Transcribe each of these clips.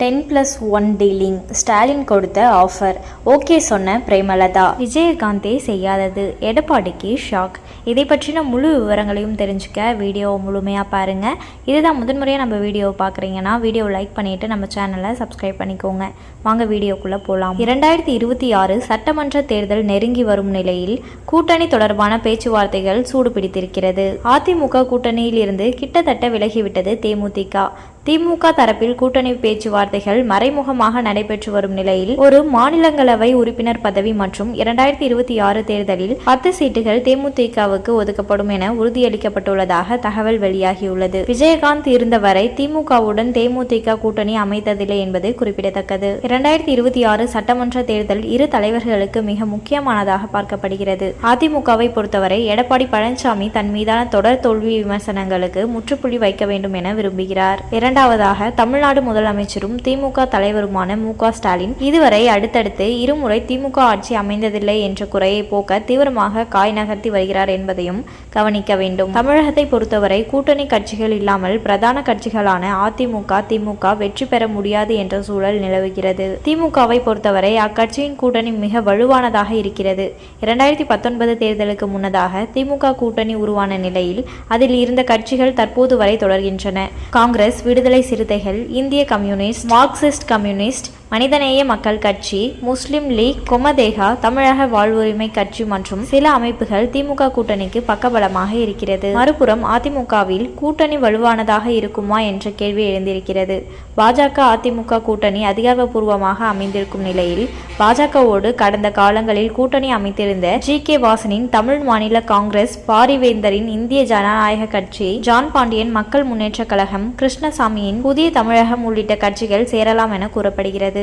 Ten plus one dealing Stalin கொடுத்த offer okay சொன்ன பிரேமலதா. விஜயகாந்தே செய்யாதது. எடப்பாடிக்கு ஷாக் இதை பற்றின முழு விவரங்களையும் தெரிஞ்சுக்க வீடியோவை முழுமையாக பாருங்கள் இதுதான் முதன்முறையாக நம்ம வீடியோ பார்க்குறீங்கன்னா வீடியோ லைக் பண்ணிவிட்டு நம்ம சேனலை சப்ஸ்கிரைப் பண்ணிக்கோங்க. வாங்க வீடியோக்குள்ளே போகலாம் இரண்டாயிரத்தி இருபத்தி ஆறு சட்டமன்ற தேர்தல் நெருங்கி வரும் நிலையில் கூட்டணி தொடர்பான பேச்சுவார்த்தைகள் சூடு பிடித்திருக்கிறது அதிமுக கூட்டணியில் இருந்து கிட்டத்தட்ட விலகிவிட்டது தேமுதிக. திமுக தரப்பில் கூட்டணி பேச்சுவார்த்தைகள் மறைமுகமாக நடைபெற்று வரும் நிலையில் ஒரு மாநிலங்களவை உறுப்பினர் பதவி மற்றும் இரண்டாயிரத்தி இருபத்தி ஆறு தேர்தலில் பத்து சீட்டுகள் தேமுதிகவுக்கு ஒதுக்கப்படும் என உறுதியளிக்கப்பட்டுள்ளதாக தகவல் வெளியாகியுள்ளது. விஜயகாந்த் இருந்தவரை திமுகவுடன் தேமுதிக கூட்டணி அமைத்ததில்லை என்பது குறிப்பிடத்தக்கது. இரண்டாயிரத்தி இருபத்தி ஆறு சட்டமன்ற தேர்தல் இரு தலைவர்களுக்கு மிக முக்கியமானதாக பார்க்கப்படுகிறது. அதிமுகவை பொறுத்தவரை எடப்பாடி பழனிசாமி தன் மீதான தொடர் தோல்வி விமர்சனங்களுக்கு முற்றுப்புள்ளி வைக்க வேண்டும் என விரும்புகிறார். இரண்டாவதாக தமிழ்நாடு முதலமைச்சரும் திமுக தலைவருமான மு க ஸ்டாலின் இதுவரை அடுத்தடுத்து இருமுறை திமுக ஆட்சி அமைந்ததில்லை என்ற குறையை போக்க தீவிரமாக காய் நகர்த்தி வருகிறார் என்பதையும் கவனிக்க வேண்டும். தமிழகத்தை பொறுத்தவரை கூட்டணி கட்சிகள் இல்லாமல் பிரதான கட்சிகளான அதிமுக திமுக வெற்றி பெற முடியாது என்ற சூழல் நிலவுகிறது. திமுகவை பொறுத்தவரை அக்கட்சியின் கூட்டணி மிக வலுவானதாக இருக்கிறது. இரண்டாயிரத்தி பத்தொன்பது தேர்தலுக்கு முன்னதாக திமுக கூட்டணி உருவான நிலையில் அதில் இருந்த கட்சிகள் தற்போது வரை தொடர்கின்றன. காங்கிரஸ் விடுதலை சிறுத்தைகள் இந்திய கம்யூனிஸ்ட் மார்க்சிஸ்ட் கம்யூனிஸ்ட் மனிதநேய மக்கள் கட்சி முஸ்லிம் லீக் கொமதேகா தமிழக வாழ்வுரிமை கட்சி மற்றும் சில அமைப்புகள் திமுக கூட்டணிக்கு பக்கபலமாக இருக்கிறது. மறுபுறம் அதிமுகவில் கூட்டணி வலுவானதாக இருக்குமா என்ற கேள்வி எழுந்திருக்கிறது. பாஜக அதிமுக கூட்டணி அதிகாரப்பூர்வமாக அமைந்திருக்கும் நிலையில் பாஜகவோடு கடந்த காலங்களில் கூட்டணி அமைத்திருந்த ஜி கே வாசனின் தமிழ் மாநில காங்கிரஸ் பாரிவேந்தரின் இந்திய ஜனநாயக கட்சி ஜான் பாண்டியன் மக்கள் முன்னேற்ற கழகம் கிருஷ்ணசாமி கிருஷ்ணசாமியின் புதிய தமிழகம் உள்ளிட்ட கட்சிகள் சேரலாம் என கூறப்படுகிறது.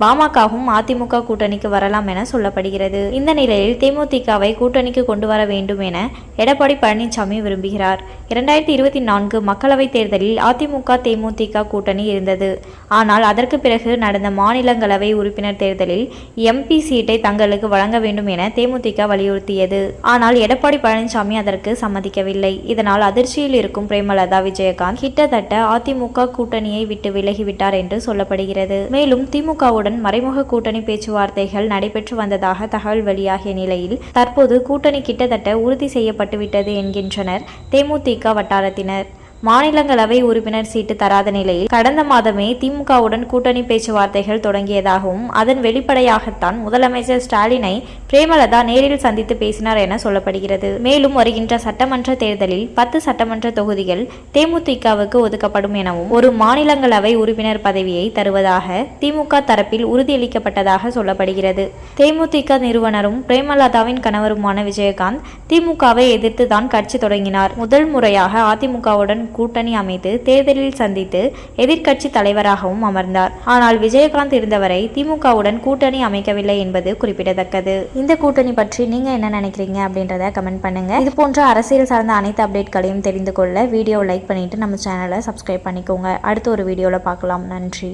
பாமகவும் அதிமுக கூட்டணிக்கு வரலாம் என சொல்லப்படுகிறது. இந்த நிலையில் தேமுதிகவை கூட்டணிக்கு கொண்டு வர வேண்டும் என எடப்பாடி பழனிசாமி விரும்புகிறார். இரண்டாயிரத்தி இருபத்தி நான்கு மக்களவைத் தேர்தலில் அதிமுக தேமுதிக கூட்டணி இருந்தது. ஆனால் அதற்கு பிறகு நடந்த மாநிலங்களவை உறுப்பினர் தேர்தலில் எம்பி சீட்டை தங்களுக்கு வழங்க வேண்டும் என தேமுதிக வலியுறுத்தியது. ஆனால் எடப்பாடி பழனிசாமி அதற்கு சம்மதிக்கவில்லை. இதனால் அதிர்ச்சியில் இருக்கும் பிரேமலதா விஜயகாந்த் கிட்டத்தட்ட அதிமுக கூட்டணியை விட்டு விலகிவிட்டார் என்று சொல்லப்படுகிறது. மேலும் திமுகவுடன் கட்சியுடன் மறைமுக கூட்டணி பேச்சுவார்த்தைகள் நடைபெற்று வந்ததாக தகவல் வெளியாகிய நிலையில் தற்போது கூட்டணி கிட்டத்தட்ட உறுதி செய்யப்பட்டுவிட்டது என்கின்றனர். தேமுதிக வட்டாரத்தினர். மாநிலங்களவை உறுப்பினர் சீட்டு தராத நிலையில் கடந்த மாதமே திமுகவுடன் கூட்டணி பேச்சுவார்த்தைகள் தொடங்கியதாகவும் அதன் வெளிப்படையாகத்தான் முதலமைச்சர் ஸ்டாலினை பிரேமலதா நேரில் சந்தித்து பேசினார் என சொல்லப்படுகிறது. மேலும் வருகின்ற சட்டமன்ற தேர்தலில் பத்து சட்டமன்ற தொகுதிகள் தேமுதிகவுக்கு ஒதுக்கப்படும் எனவும் ஒரு மாநிலங்களவை உறுப்பினர் பதவியை தருவதாக திமுக தரப்பில் உறுதியளிக்கப்பட்டதாக சொல்லப்படுகிறது. தேமுதிக நிறுவனரும் பிரேமலதாவின் கணவருமான விஜயகாந்த் திமுகவை எதிர்த்து தான் கட்சி தொடங்கினார். முதல் முறையாக அதிமுகவுடன் கூட்டணி அமைத்து தேர்தலில் சந்தித்து எதிர்க்கட்சி தலைவராகவும் அமர்ந்தார். ஆனால் விஜயகாந்த் இருந்தவரை திமுகவுடன் கூட்டணி அமைக்கவில்லை என்பது குறிப்பிடத்தக்கது. இந்த கூட்டணி பற்றி நீங்க என்ன நினைக்கிறீங்க அப்படின்றத கமெண்ட் பண்ணுங்க. இது போன்ற அரசியல் சார்ந்த அனைத்து அப்டேட்களையும் தெரிந்து கொள்ள வீடியோ லைக் பண்ணிட்டு நம்ம சேனலை சப்ஸ்கிரைப் பண்ணிக்கோங்க. அடுத்த ஒரு வீடியோவில் பார்க்கலாம். நன்றி.